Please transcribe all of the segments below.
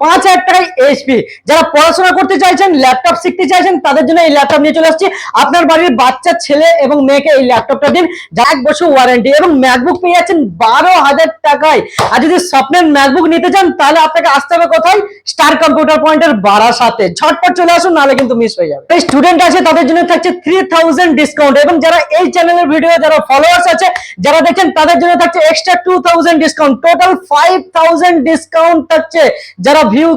পাঁচ হাজার টাকায় এইচপি যারা পড়াশোনা করতে চাইছেন ল্যাপটপ শিখতে চাইছেন, তাদের জন্য এই ল্যাপটপ নিয়ে চলে আসছি। আপনার বাড়ির বাচ্চা, ছেলে এবং মেয়েকে এই ল্যাপটপটা দিন। যা এক বছর ওয়ারেন্টি এবং ম্যাকবুক পেয়ে যাচ্ছেন বারো হাজার টাকায়। আর যদি স্বপ্নের ম্যাকবুক নিতে চান, তাহলে আপনাকে আসতে হবে কোথায়? স্টার কম্পিউটার পয়েন্টের বাড়ার সাথে ঝটপট চলে আসুন, নাহলে কিন্তু মিস হয়ে যাবে। এই স্টুডেন্ট আছে, তাদের জন্য থাকছে থ্রি থাউজেন্ড ডিসকাউন্ট এবং যারা এই চ্যানেলের ভিডিও যারা ফলোয়ার্স আছে, যারা দেখছেন, তাদের জন্য থাকছে extra two thousand discount total five thousand discount থাকছে। যারা ভিউ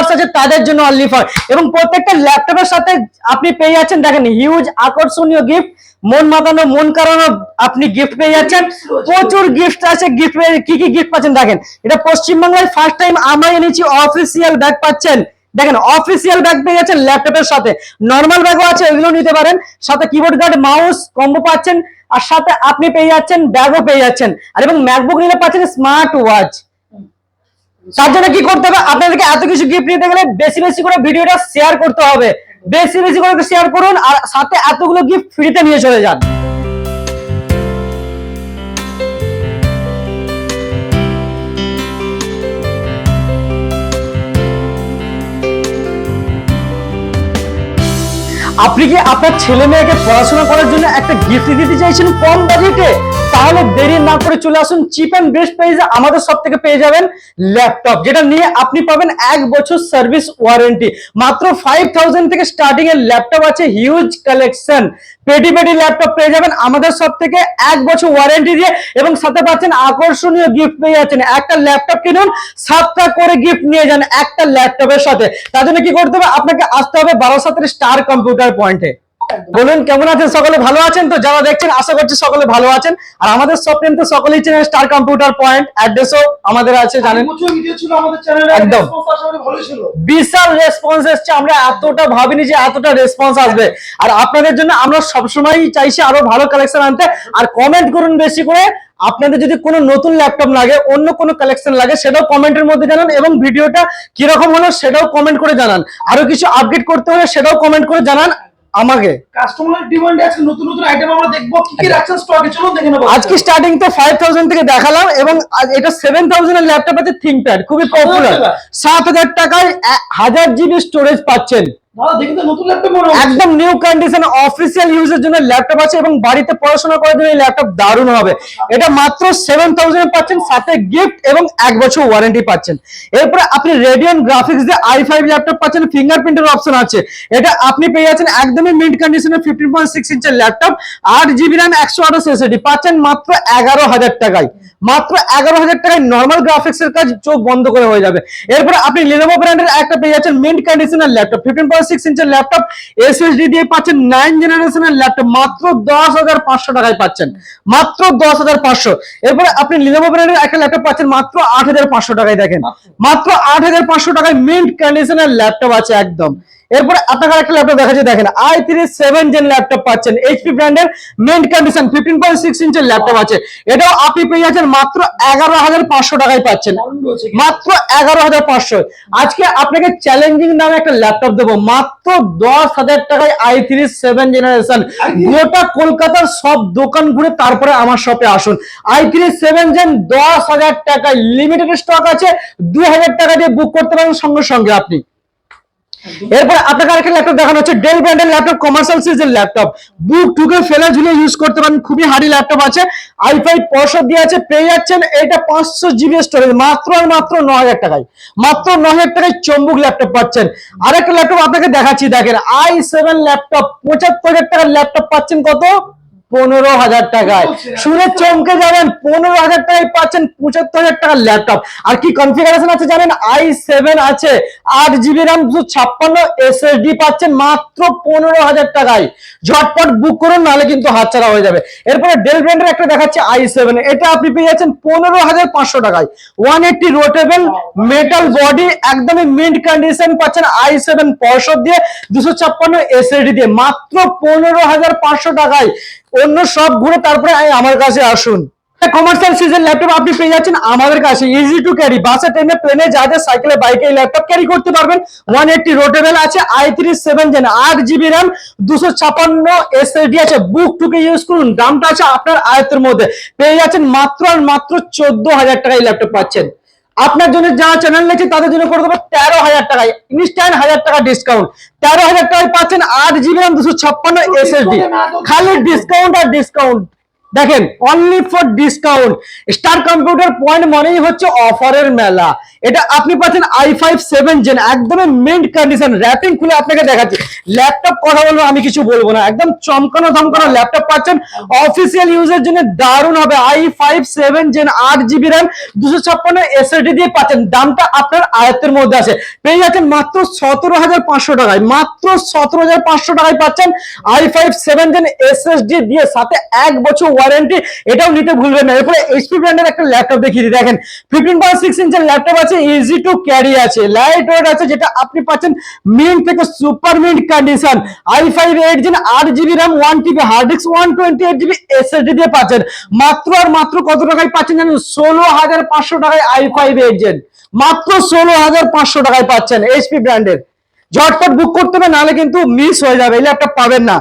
ভিউয়ার্স আছে, তাদের জন্য অনলি ফর এবং প্রত্যেকটা ল্যাপটপের সাথে আপনি পেয়ে যাচ্ছেন, দেখেন হিউজ আকর্ষণীয় গিফট মন মাতানো, মন কারানো আপনি গিফট পেয়ে যাচ্ছেন। প্রচুর গিফট আছে গিফট কি কি গিফট পাচ্ছেন, দেখেন। এটা পশ্চিমবাংলায় ফার্স্ট টাইম আমরা এনেছি অফিসিয়াল ব্যাগ পাচ্ছেন। দেখেন অফিসিয়াল ব্যাগ পেয়ে যাচ্ছেন ল্যাপটপের সাথে। নর্মাল ব্যাগও আছে, এগুলো নিতে পারেন। সাথে কিবোর্ড গার্ড মাউস কম্বো পাচ্ছেন। আর সাথে আপনি পেয়ে যাচ্ছেন ব্যাগও পেয়ে যাচ্ছেন। আর এবং ম্যাকবুক নিলে পাচ্ছেন স্মার্ট ওয়াচ তার জন্য কি করতে হবে? আপনাদেরকে এত কিছু গিফট নিতে গেলে বেশি বেশি করে ভিডিওটা শেয়ার করতে হবে। বেশি বেশি করে শেয়ার করুন আর সাথে এতগুলো গিফট ফ্রিতে নিয়ে চলে যান। আপনি কি আপনার ছেলে মেয়েকে পড়াশোনা করার জন্য একটা গিফট দিতে চাইছেন কম বাজেটে? তাহলে দেরি না করে চলে আসুন চিপ অ্যান্ড বেস্ট প্রাইসে আমাদের সব থেকে পেয়ে যাবেন ল্যাপটপ যেটা নিয়ে আপনি পাবেন এক বছর সার্ভিস ওয়ারেন্টি মাত্র ফাইভ থাউজেন্ড থেকে স্টার্টিং এর ল্যাপটপ আছে হিউজ কালেকশন পেটি পেটি ল্যাপটপ পেয়ে যাবেন। আমাদের সব থেকে এক বছর ওয়ারেন্টি দিয়ে এবং সাথে পাচ্ছেন আকর্ষণীয় গিফট পেয়ে যাচ্ছেন। একটা ল্যাপটপ কিনুন, সাতটা করে গিফট নিয়ে যান একটা ল্যাপটপের সাথে। তার জন্য কি করতে হবে? আপনাকে আসতে হবে বারো সাতের স্টার কম্পিউটার পয়েন্টে বলুন কেমন আছেন? সকলে ভালো আছেন তো? যারা দেখছেন আশা করছি সকলে ভালো আছেন। আর আমাদের সব তো সকলেই চেনেন স্টার কম্পিউটার পয়েন্ট অ্যাড্রেসও আমাদের আছে জানেন? একদম। বিশাল রেসপন্স এসছে আমরা এতটা ভাবিনি যে এতটা রেসপন্স আসবে। আর আপনাদের জন্য আমরা সবসময় চাইছি আরও ভালো কালেকশন আনতে। আর কমেন্ট করুন বেশি করে। আপনাদের যদি কোনো নতুন ল্যাপটপ লাগে অন্য কোনো কালেকশন লাগে সেটাও কমেন্টের মধ্যে জানান এবং ভিডিওটা কীরকম হলো সেটাও কমেন্ট করে জানান। আরও কিছু আপডেট করতে হলে সেটাও কমেন্ট করে জানান। আমাকে? কাস্টমার ডিমান্ডে আছে নতুন নতুন আইটেম আমরা দেখব। কি কি রাখছেন স্টকে চলুন দেখে নেব। আজকে স্টার্টিং তো ফাইভ থাউজেন্ড থেকে দেখালাম এবং এটা সেভেন থাউজেন্ড এর ল্যাপটপ আছে থিংকপ্যাড খুবই পপুলার টাকা? সাত হাজার টাকায় এক হাজার জিবি স্টোরেজ পাচ্ছেন। একদম নিউ কন্ডিশন অফিসিয়াল ইউজের জন্য ল্যাপটপ আছে এবং বাড়িতে পড়াশোনা করার জন্য এই ল্যাপটপ দারুণ হবে। এটা মাত্র সেভেন থাউজেন্ড পাচ্ছেন, সাথে গিফট এবং এক বছর ওয়ারেন্টি পাচ্ছেন। এরপরে আপনি রেডিয়ন গ্রাফিক্স দিয়ে আই ফাইভ ল্যাপটপ পাচ্ছেন ফিঙ্গারপ্রিন্টের অপশন আছে। এটা আপনি পেয়ে যাচ্ছেন একদমই মিন্ট কন্ডিশনের ফিফটিন পয়েন্ট সিক্স ইঞ্চের ল্যাপটপ আট জিবি র্যাম একশো আঠাশ এসএডি পাচ্ছেন মাত্র এগারো হাজার টাকায়। মাত্র এগারো হাজার টাকায় নর্মাল গ্রাফিক্স এর কাজ চোখ বন্ধ করে হয়ে যাবে। এরপরে আপনি লিনোভো ব্র্যান্ডের একটা পেয়ে যাচ্ছেন মিন্ট কন্ডিশনের ল্যাপটপ ফিফটিন পয়েন্ট সিক্স ইঞ্চের ল্যাপটপ এসএসডি দিয়ে পাচ্ছেন নাইন জেনারেশনের ল্যাপটপ মাত্র দশ হাজার পাঁচশো টাকায় পাচ্ছেন। মাত্র দশ হাজার পাঁচশো। এরপরে আপনি লিনোভো ব্র্যান্ডের একটা ল্যাপটপ পাচ্ছেন মাত্র আট হাজার পাঁচশো টাকায় দেখেন। মাত্র। আট হাজার পাঁচশো টাকায় মিন্ট কন্ডিশনের ল্যাপটপ আছে একদম। এরপরে আপনাকে একটা ল্যাপটপ দেখাচ্ছি দেখেন i three seven gen laptop পাচ্ছেন এইচপি ব্র্যান্ডের mint condition fifteen point six ইঞ্চের laptop আছে। এটাও আপনি পেয়ে যাচ্ছেন মাত্র এগারো হাজার পাঁচশো টাকায় পাচ্ছেন। মাত্র এগারো হাজার পাঁচশো। আজকে আপনাকে চ্যালেঞ্জিং দামে একটা ল্যাপটপ দেবো মাত্র দশ হাজার টাকায় আই থ্রি সেভেন জেনারেশন গোটা কলকাতার সব দোকান ঘুরে তারপরে আমার শপে আসুন। আই থ্রি সেভেন জেন দশ হাজার টাকায় লিমিটেড স্টক আছে দু হাজার টাকা দিয়ে বুক করতে পারেন সঙ্গে সঙ্গে আপনি। এরপর আপনাকে আরেকটা ল্যাপটপ দেখানো হচ্ছে ডেল ব্র্যান্ডের ল্যাপটপ কমার্শিয়াল সিরিজের ল্যাপটপ বুক টুকে ফেলে ঝুলে ইউজ করতে পারেন, খুবই হার্ডি ল্যাপটপ আছে। আই ফাইভ পয়সা দিয়ে আছে, পেয়ে যাচ্ছেন এটা পাঁচশো জিবি স্টোরেজ মাত্র আর মাত্র ন হাজার টাকায়। মাত্র ন হাজার টাকায় চম্বুক ল্যাপটপ পাচ্ছেন। আরেকটা ল্যাপটপ আপনাকে দেখাচ্ছি, দেখেন আই সেভেন ল্যাপটপ পঁচাত্তর হাজার টাকার ল্যাপটপ পাচ্ছেন কত? পনেরো হাজার টাকায়। শুনে চমকে যাবেন পনেরো হাজার টাকায় পাচ্ছেন পঁচাত্তর হাজার টাকার ল্যাপটপ। আর কি কনফিগারেশন আছে জানেন? আই সেভেন আছে আট জিবি র্যাম দুশো ছাপ্পান্ন এসএসডি পাচ্ছেন মাত্র পনেরো হাজার টাকায়। ঝটপট বুক করুন নাহলে কিন্তু হাতছাড়া হয়ে যাবে। এরপরে ডেল ব্র্যান্ডের একটা দেখাচ্ছে আই সেভেন এটা আপনি পেয়ে যাচ্ছেন পনেরো হাজার পাঁচশো টাকায়। One eighty rotatable metal body একদমই মিন্ট কন্ডিশন পাচ্ছেন আই সেভেন পর্ষদ দিয়ে দুশো ছাপ্পান্ন এসএসডি দিয়ে। মাত্র পনেরো হাজার পাঁচশো টাকায়। অন্য সব ঘুরে তারপরে আমার কাছে আসুন। কমার্শিয়াল সিজন ল্যাপটপ আপনি পেয়ে যাচ্ছেন আমাদের কাছে। ইজি টু ক্যারি বাসে ট্রেনে প্লেনে যাতে সাইকেলে বাইকে এই ল্যাপটপ ক্যারি করতে পারবেন। ওয়ান এইটটি রোটেবল আছে আই থ্রি সেভেন জেন আট জিবি র্যাম দুশো ছাপান্ন এসএসডি আছে। বুক টুকে ইউজ করুন। দামটা আছে আপনার আয়ত্তের মধ্যে। পেয়ে যাচ্ছেন মাত্র আর মাত্র চোদ্দ হাজার টাকায় ল্যাপটপ পাচ্ছেন। আপনার জন্য যা চ্যানেল নিয়েছে তাদের জন্য করে দেবো তেরো হাজার টাকায়। ইনস্ট্যান্ট হাজার টাকা ডিসকাউন্ট তেরো হাজার টাকায় পাচ্ছেন আট জিবি দুশো ছাপ্পান্ন এসএসডি খালি ডিসকাউন্ট আর ডিসকাউন্ট দেখেন only for discount star computer point মানেই হচ্ছে অফারের মেলা। এটা আপনি পাচ্ছেন আই ফাইভ সেভেন জেন একদমই মিন্ট কন্ডিশন র্যাপিং খুলে আপনাকে দেখাচ্ছি। ল্যাপটপ কথা বলব, আমি কিছু বলব না। একদম চমকানো ধমকানো ল্যাপটপ পাচ্ছেন। অফিসিয়াল ইউজের জন্য দারুণ হবে আই ফাইভ সেভেন জেন আট জিবি র্যাম দুশো ছাপ্পান্ন এসএসডি দিয়ে পাচ্ছেন। দামটা আপনার আয়ত্তের মধ্যে আছে। পেয়ে যাচ্ছেন মাত্র সতেরো হাজার পাঁচশো টাকায়। মাত্র সতেরো হাজার পাঁচশো টাকায় পাচ্ছেন i five seven gen SSD দিয়ে। সাথে এক বছর ওয়ারেন্টি এটাও নিতে ভুলবেন না। এরপরে এইচপি ব্র্যান্ডের একটা ল্যাপটপ দেখিয়ে দিই। দেখেন ফিফটিন পয়েন্ট সিক্স ইঞ্চের ল্যাপটপ আছে ইজি টু ক্যারি আছে লাইট ওয়েট আছে, যেটা আপনি পাচ্ছেন মিন্ট থেকে super mint condition i five eight gen আট GB RAM one TB hard disk one twenty eight GB SSD দিয়ে পাচ্ছেন। মাত্র আর মাত্র কত টাকায় পাচ্ছেন জানেন? ষোলো হাজার পাঁচশো টাকায় আই ফাইভ এইট জেন মাত্র ষোলো হাজার পাঁচশো টাকায় পাচ্ছেন এইচপি ব্র্যান্ডের ঝটপট বুক করতে হবে, নাহলে কিন্তু মিস হয়ে যাবে, এই ল্যাপটপ পাবেন না।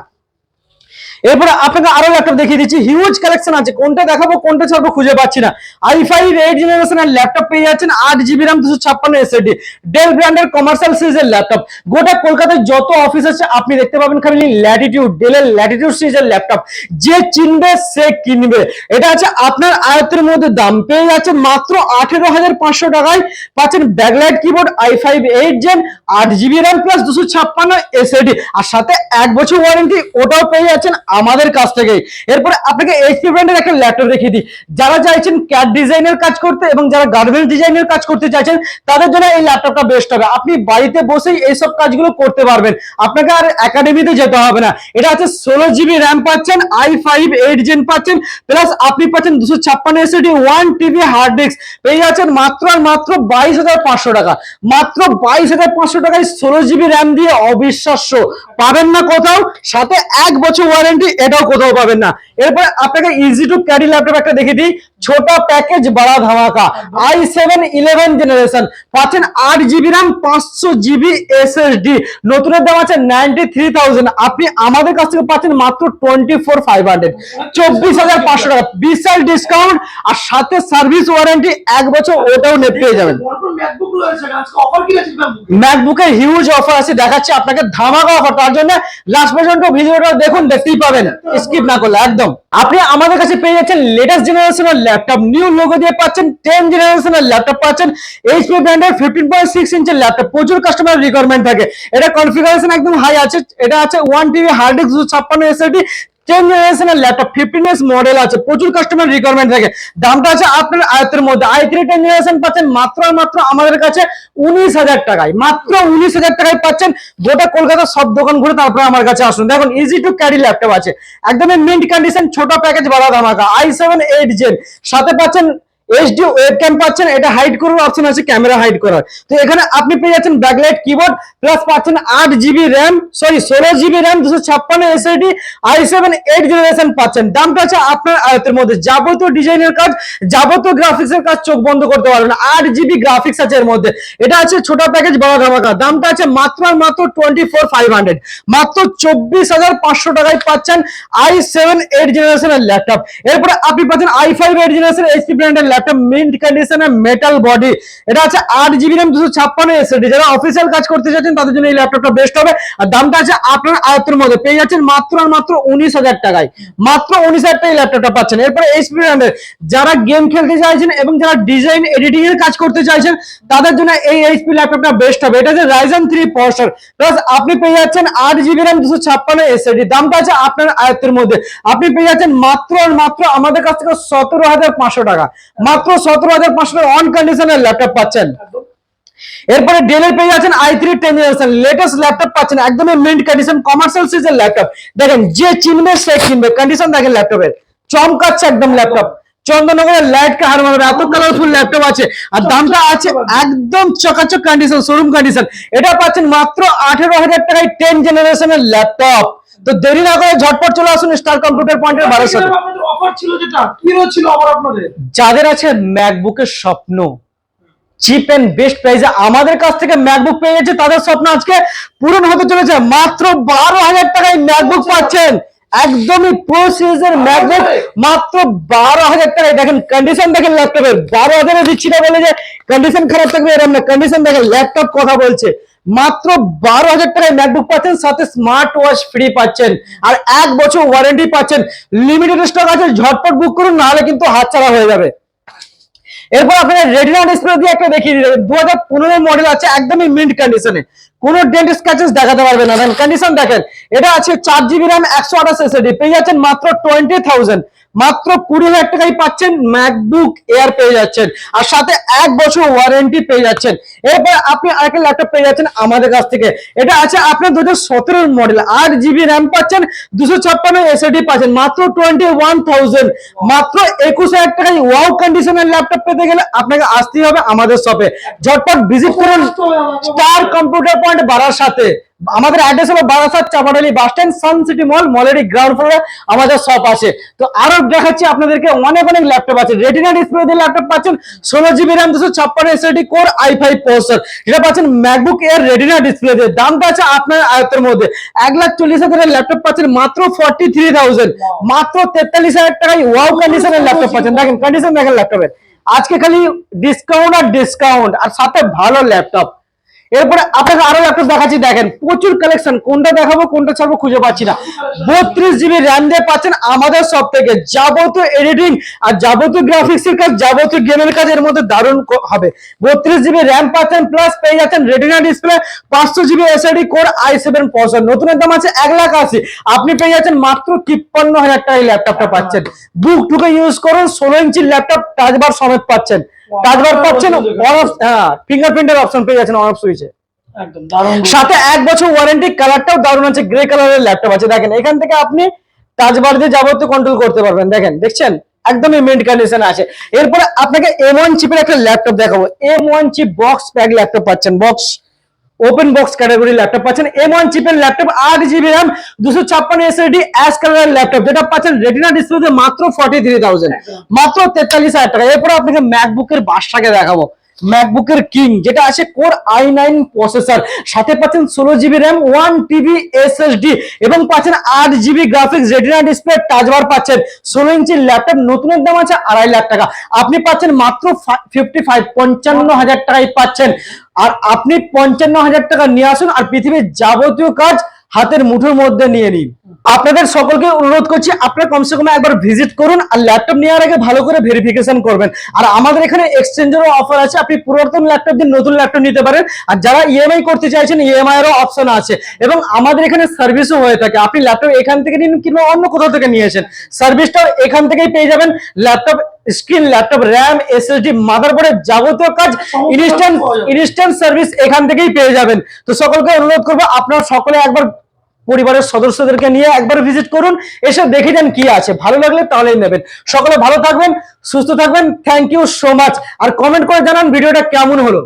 এরপরে আপনাকে আরও ল্যাপটপ দেখিয়ে দিচ্ছি। হিউজ কালেকশন আছে। কোনটা দেখাবো, কোনটা ছাড়বো খুঁজে পাচ্ছি না। আই ফাইভ এইট জেনারেশনের ল্যাপটপ পেয়ে যাচ্ছেন, আট জিবি র্যাম দুশো ছাপ্পান্ন এসএডি ডেল ব্র্যান্ডের কমার্শিয়াল সিরিজের ল্যাপটপ গোটা কলকাতায় যত অফিস আছে, আপনি দেখতে পাবেন খালি ল্যাটিটিউড ডেলের ল্যাটিটিউড সিরিজের ল্যাপটপ যে চিনবে সে কিনবে। এটা আছে আপনার আয়ত্তের মধ্যে দাম। পেয়ে যাচ্ছে মাত্র আঠেরো হাজার পাঁচশো টাকায়। পাচ্ছেন backlight keyboard i five eight gen আট জিবি র্যাম প্লাস দুশো ছাপ্পান্ন এসএডি আর সাথে এক বছর ওয়ারেন্টি ওটাও পেয়ে যাচ্ছেন আমাদের কাছ থেকে। এরপরে আপনাকে এইচপি ব্র্যান্ডের একটা ল্যাপটপ দেখিয়ে দিই। যারা চাইছেন ক্যাট ডিজাইনের কাজ করতে এবং যারা গার্মেন্টস ডিজাইনের কাজ করতে চাইছেন, তাদের জন্য এই ল্যাপটপটা বেস্ট হবে। আপনি বাড়িতে বসেই এইসব কাজগুলো করতে পারবেন। আপনাকে আর একাডেমিতে যেতে হবে না। এটা হচ্ছে ষোলো জিবি র্যাম পাচ্ছেন আই ফাইভ এইট জেন পাচ্ছেন প্লাস আপনি পাচ্ছেন দুশো ছাপ্পান্ন SSD one TB hard disk পেয়ে যাচ্ছেন মাত্র আর মাত্র বাইশ হাজার পাঁচশো টাকা। মাত্র বাইশ হাজার পাঁচশো টাকায় ষোলো জিবি র্যাম দিয়ে অবিশ্বাস্য। পাবেন না কোথাও, সাথে এক বছর ওয়ারেন্টি এটাও কোথাও পাবেন না। এরপরে আপনাকে ইজি টু ক্যারি ল্যাপটপ একটা দেখে দিই। ছোট প্যাকেজ বাড়া ধামাকা। আই সেভেন ইলেভেন জেনারেশন পাচ্ছেন আট জিবি র্যাম পাঁচশো জিবি এসএসডি নতুনের দাম আছে নাইনটি থ্রি থাউজেন্ড আপনি আমাদের কাছ থেকে পাচ্ছেন মাত্র টোয়েন্টি ফোর ফাইভ হান্ড্রেড চব্বিশ হাজার পাঁচশো টাকা। বিশাল ডিসকাউন্ট আর সাথে সার্ভিস ওয়ারেন্টি এক বছর ওটাও নেট পেয়ে যাবেন। ম্যাকবুক হিউজ অফার আছে দেখাচ্ছি আপনাকে ধামাকা অফার তার জন্য লাস্ট পর্যন্ত ভিডিওটা দেখুন, দেখতেই পাবেন। স্কিপ না করলে, একদম। আপনি আমাদের কাছে পেয়ে যাচ্ছেন লেটেস্ট জেনারেশনের ল্যাপটপ নিউ লোগো দিয়ে পাচ্ছেন টেন জেনারেশনের ল্যাপটপ পাচ্ছেন এইচপি ব্র্যান্ডের ফিফটিন পয়েন্ট সিক্স ইঞ্চের ল্যাপটপ প্রচুর কাস্টমার রিকোয়ারমেন্ট থাকে। এটা কনফিগারেশন একদম হাই আছে, এটা আছে ওয়ান টিবি হার্ড ডিস্ক ছাপ্পান্ন এসএডি টেন জেনারেশনের ল্যাপটপ ফিফটিন এস মডেল আছে, প্রচুর কাস্টমার রিকোয়ারমেন্ট থাকে। দামটা আছে আপনার আয়ত্তের মধ্যে। আই থ্রি টেন জেনারেশন পাচ্ছেন মাত্র মাত্র আমাদের কাছে উনিশ হাজার টাকায়। মাত্র উনিশ হাজার টাকায় পাচ্ছেন গোটা কলকাতার সব দোকান ঘুরে তারপরে আমার কাছে আসুন। দেখুন ইজি টু ক্যারি ল্যাপটপ আছে। একদমই মিন্ট কন্ডিশন ছোট প্যাকেজ বাড়া ধামাকা। আই সেভেন এইট জেন সাথে পাচ্ছেন এইচডি ওয়েবক্যাম পাচ্ছেন, এটা হাইড করার অপশন আছে ক্যামেরা হাইড করার। তো এখানে আপনি পেয়ে যাচ্ছেন ব্যাকলাইট কিবোর্ড প্লাস পাচ্ছেন আট জিবি র্যাম সরি ষোলো জিবি র্যাম দুশো ছাপ্পান্ন SSD i seven eight generation পাচ্ছেন। দামটা আছে আপনার আয়তের মধ্যে। যাবতীয় ডিজাইনের কাজ, যাবতীয় গ্রাফিক্স এর কাজ চোখ বন্ধ করতে পারবেন আট জিবি গ্রাফিক্স আছে এর মধ্যে। এটা আছে ছোট প্যাকেজ বড় ধামাকা। দামটা আছে মাত্র মাত্র টোয়েন্টি ফোর ফাইভ হান্ড্রেড মাত্র চব্বিশ হাজার পাঁচশো টাকায় পাচ্ছেন আই সেভেন এইট জেনারেশনের ল্যাপটপ এরপরে আপনি পাচ্ছেন i five eight generation HP ব্র্যান্ডের মিন্ট কন্ডিশনে মেটাল বডি এটা আট জিবি র্যাম দুশো ছাপ্পান্ন এসএসডি যারা অফিসিয়াল কাজ করতে চাচ্ছেন, তাদের জন্য এই ল্যাপটপটা বেস্ট হবে। আর দামটা আছে আপনার আয়ত্তের মধ্যে। পেয়ে যাচ্ছেন মাত্র আর মাত্র উনিশ হাজার টাকায়। মাত্র উনিশ হাজার টাকায় ল্যাপটপটা পাচ্ছেন। এরপরে এইচপি ব্র্যান্ডের যারা গেম খেলতে চাইছেন এবং যারা ডিজাইন এডিটিং এর কাজ করতে চাইছেন, তাদের জন্য এই এইচপি ল্যাপটপটা বেস্ট হবে। এটা হচ্ছে রাইজেন থ্রি পরশার প্লাস আপনি পেয়ে যাচ্ছেন আট জিবি র্যাম দুশো ছাপ্পান্ন এসএসডি দামটা আছে আপনার আয়ত্তের মধ্যে। আপনি পেয়ে যাচ্ছেন মাত্র আর মাত্র আমাদের কাছ থেকে সতেরো হাজার পাঁচশো টাকা। মাত্র সতেরো হাজার পাঁচশো টাকা অন কন্ডিশনের ল্যাপটপ পাচ্ছেন। এরপরে ডেলের পেয়ে যাচ্ছেন i three ten generation latest laptop পাচ্ছেন, একদমই মিন্ট কন্ডিশন কমার্শিয়াল সিজের ল্যাপটপ দেখেন, যে চিনবে সে চিনবে কন্ডিশন দেখেন ল্যাপটপের চমকাচ্ছে একদম ল্যাপটপ চন্দননগরের লাইট কে হার মারবে এত কালারফুল ল্যাপটপ আছে। আর দামটা আছে একদম চকাচক কন্ডিশন শোরুম কন্ডিশন এটা পাচ্ছেন মাত্র আঠেরো হাজার টাকায় টেন জেনারেশনের ল্যাপটপ তো দেরি না করে ঝটপট চলে আসুন স্টার কম্পিউটার পয়েন্টের বারোর সাথে। অফার ছিল যেটা কি ছিল অফার আপনাদের? যাদের আছে ম্যাকবুকের স্বপ্ন চিপ এন্ড বেস্ট প্রাইসে আমাদের কাছ থেকে ম্যাকবুক পেয়ে গেছে তাদের স্বপ্ন আজকে পূরণ হতে চলেছে। মাত্র বারো হাজার টাকায় ম্যাকবুক পাচ্ছেন। একদমই প্রো সিরিজের ম্যাকবুক মাত্র বারো হাজার টাকায়। দেখেন কন্ডিশন দেখেন ল্যাপটপের বারো হাজারে দিচ্ছি না বলে যে কন্ডিশন খারাপ থাকবে এরকম না। কন্ডিশন দেখেন ল্যাপটপ কথা বলছে। মাত্র বারো হাজার টাকায় ম্যাকবুক পাচ্ছেন সাথে স্মার্ট ওয়াচ ফ্রি পাচ্ছেন। আর এক বছর ওয়ারেন্টি পাচ্ছেন। লিমিটেড স্টক আছে ঝটপট বুক করুন নাহলে কিন্তু হাত ছাড়া হয়ে যাবে। এরপর আপনারা রেটিনা ডিসপ্লে দিয়ে একটা দেখিয়ে দিই। দু হাজার পনেরো মডেল আছে একদমই মিন্ট কন্ডিশনে কোনো ডেন্ট স্ক্র্যাচেস দেখাতে পারবে না। কন্ডিশন দেখেন। এটা আছে চার জিবি র্যাম একশো আঠাশ এসএডি পেয়ে যাচ্ছেন মাত্র টোয়েন্টি থাউজেন্ড মাত্র কুড়ি হাজার টাকায় পাচ্ছেন ম্যাকবুক এয়ার পেয়ে যাচ্ছেন। আর সাথে এক বছর ওয়ারেন্টি পেয়ে যাচ্ছেন। এরপর আপনি আরেকটা ল্যাপটপ পেয়ে যাচ্ছেন আমাদের কাছ থেকে। এটা আছে আপনার দু হাজার মডেল আট জিবি র্যাম পাচ্ছেন, দুশো ছাপ্পান্ন এসএডি পাচ্ছেন। মাত্র টোয়েন্টি ওয়ান থাউজেন্ড মাত্র একুশ হাজার টাকায় ওয়াও কন্ডিশনের ল্যাপটপ পেতে গেলে আপনাকে আসতেই হবে আমাদের শপে ঝটপট ভিজিট করুন স্টার কম্পিউটার পয়েন্ট বাড়ার সাথে। আমাদের অ্যাড্রেস হলো Barasat Chapadali bus stand Sun City mall মলেরই ground ফ্লোরে আমাদের শপ আছে। তো আরও দেখাচ্ছি আপনাদেরকে অনেক অনেক ল্যাপটপ আছে। রেটিনা ডিসপ্লে দিয়ে ল্যাপটপ পাচ্ছেন ষোলো জিবি র্যাম দুশো ছাপ্পান্ন SSD core i five processor এটা পাচ্ছেন ম্যাকবুক এর রেটিনা ডিসপ্লে দিয়ে দামটা আছে আপনার আয়ত্তের মধ্যে। এক লাখ চল্লিশ হাজারের ল্যাপটপ পাচ্ছেন মাত্র ফর্টি থ্রি থাউজেন্ড মাত্র তেতাল্লিশ হাজার টাকায় ওয়াও কন্ডিশনের ল্যাপটপ পাচ্ছেন। দেখেন কন্ডিশন দেখেন ল্যাপটপের আজকে খালি ডিসকাউন্ট আর ডিসকাউন্ট আর সাথে ভালো ল্যাপটপ এরপরে আপনাকে আরও ল্যাপটপ দেখাচ্ছি, দেখেন, প্রচুর কালেকশন কোনটা দেখাবো, কোনটা ছাড়বো খুঁজে পাচ্ছি না। বত্রিশ জিবি র্যাম দিয়ে পাচ্ছেন আমাদের সব থেকে। যাবতীয় এডিটিং আর যাবতীয় গ্রাফিক্স এর কাজ, যাবতীয় গেমের কাজ এর মধ্যে দারুণ হবে। বত্রিশ জিবি র্যাম পাচ্ছেন প্লাস পেয়ে যাচ্ছেন রেটিনা ডিসপ্লে পাঁচশো GB SSD core i seven processor নতুনের দাম আছে এক লাখ আশি। আপনি পেয়ে যাচ্ছেন মাত্র তিপ্পান্ন হাজার টাকা এই ল্যাপটপটা পাচ্ছেন। বুক টুকে ইউজ করুন, ষোলো ইঞ্চির ল্যাপটপ টাচবার সমেত পাচ্ছেন। টাচবার পাচ্ছেন হ্যাঁ ফিঙ্গারপ্রিন্টের অপশন পেয়ে যাচ্ছেন অন অফ সুইচে সাথে এক বছর ওয়ারেন্টি কালারটাও দারুণ আছে গ্রে কালারের ল্যাপটপ আছে। দেখেন এখান থেকে আপনি টাচবার দিয়ে যাবতীয় কন্ট্রোল করতে পারবেন। দেখেন দেখছেন? একদমই মিন্ট কন্ডিশন আছে। এরপরে আপনাকে এম ওয়ান চিপের একটা ল্যাপটপ দেখাবো। M one chip box pack laptop পাচ্ছেন box open box category laptop পাচ্ছেন এম ওয়ান চিপের ল্যাপটপ আট জিবি র্যাম দুশো ছাপ্পান্ন এসএসডি অ্যাশ কালার ল্যাপটপ যেটা পাচ্ছেন রেটিনা ডিসপ্লেতে মাত্র ফর্টি থ্রি থাউজেন্ড মাত্র তেতাল্লিশ হাজার টাকা। এরপর আপনাকে ম্যাকবুকের বাসটাকে দেখাবো। ম্যাকবুকের কিং যেটা আছে কোর আই নাইন প্রসেসর সাথে পাচ্ছেন ষোলো GB RAM one TB SSD এবং পাচ্ছেন আট GB graphics Retina display touch bar পাচ্ছেন। ষোলো ইঞ্চির ল্যাপটপ নতুনের দাম আছে আড়াই লাখ টাকা। আপনি পাচ্ছেন মাত্র ফিফটি ফাইভ পঞ্চান্ন হাজার টাকায় পাচ্ছেন। আর আপনি পঞ্চান্ন হাজার টাকা নিয়ে আসুন, আর পৃথিবীর যাবতীয় কাজ হাতের মুঠোর মধ্যে নিয়ে নিন। আপনাদের সকলকে অনুরোধ করছি, আপনারা কমসে কম একবার ভিজিট করুন আর ল্যাপটপ নেওয়ার আগে ভালো করে ভেরিফিকেশন করবেন। আর আমাদের এখানে এক্সচেঞ্জেরও অফার আছে, আপনি পুরাতন ল্যাপটপ দিয়ে নতুন ল্যাপটপ নিতে পারেন। আর যারা ইএমআই করতে চাইছেন ইএমআই এরও অপশন আছে। এবং আমাদের এখানে সার্ভিসও হয়ে থাকে। আপনি ল্যাপটপ এখান থেকে নিন কিংবা অন্য কোথাও থেকে নিয়েছেন। সার্ভিসটাও এখান থেকেই পেয়ে যাবেন। Laptop screen laptop RAM SSD মাদারবোর্ডের যাবতীয় কাজ ইনস্ট্যান্ট ইনস্ট্যান্ট সার্ভিস এখান থেকেই পেয়ে যাবেন। তো সকলকে অনুরোধ করব আপনারা সকলে একবার পরিবারের সদস্যদেরকে নিয়ে একবার ভিজিট করুন এসে দেখে যান কি আছে। ভালো লাগলে তাহলেই নেবেন। সকলে ভালো থাকবেন সুস্থ থাকবেন। থ্যাংক ইউ সো মাচ আর কমেন্ট করে জানান ভিডিওটা কেমন হলো।